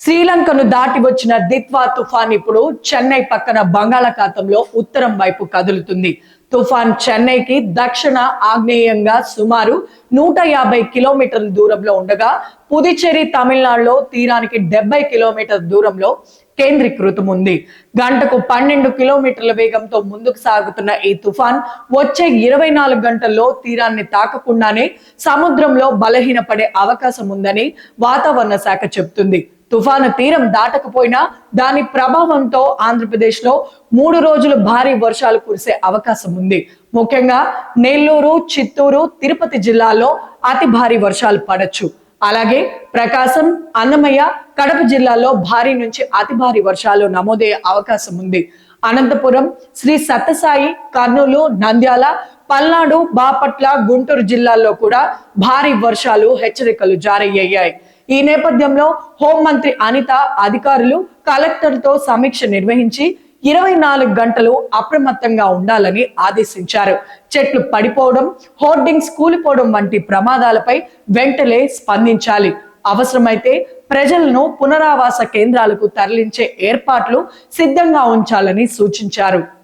శ్రీలంకను దాటి వచ్చిన దిత్వా తుఫాన్ ఇప్పుడు చెన్నై పక్కన బంగాళాఖాతంలో ఉత్తరం వైపు కదులుతుంది. తుఫాన్ చెన్నైకి దక్షిణ ఆగ్నేయంగా సుమారు నూట యాభై కిలోమీటర్ల దూరంలో ఉండగా పుదుచ్చేరి తమిళనాడులో తీరానికి డెబ్బై కిలోమీటర్ దూరంలో కేంద్రీకృతం ఉంది గంటకు పన్నెండు కిలోమీటర్ల వేగంతో ముందుకు సాగుతున్న ఈ తుఫాన్ వచ్చే ఇరవై నాలుగు గంటల్లో తీరాన్ని తాకకుండానే సముద్రంలో బలహీనపడే అవకాశం ఉందని వాతావరణ శాఖ చెబుతుంది తుఫాను తీరం దాటకపోయినా దాని ప్రభావంతో ఆంధ్రప్రదేశ్లో మూడు రోజులు భారీ వర్షాలు కురిసే అవకాశం ఉంది. ముఖ్యంగా నెల్లూరు చిత్తూరు తిరుపతి జిల్లాల్లో అతి భారీ వర్షాలు పడచ్చు. అలాగే ప్రకాశం అన్నమయ్య కడప జిల్లాల్లో భారీ నుంచి అతి భారీ వర్షాలు నమోదయ్యే అవకాశం ఉంది. అనంతపురం శ్రీ సత్యసాయి కర్నూలు నంద్యాల పల్నాడు బాపట్ల గుంటూరు జిల్లాల్లో కూడా భారీ వర్షాలు హెచ్చరికలు జారీ అయ్యాయి. ఈ నేపథ్యంలో హోంమంత్రి అనిత అధికారులు కలెక్టర్తో సమీక్ష నిర్వహించి ఇరవై నాలుగు గంటలు అప్రమత్తంగా ఉండాలని ఆదేశించారు. చెట్లు పడిపోవడం హోర్డింగ్స్ కూలిపోవడం వంటి ప్రమాదాలపై వెంటనే స్పందించాలి. అవసరమైతే ప్రజలను పునరావాస కేంద్రాలకు తరలించే ఏర్పాట్లు సిద్ధంగా ఉంచాలని సూచించారు.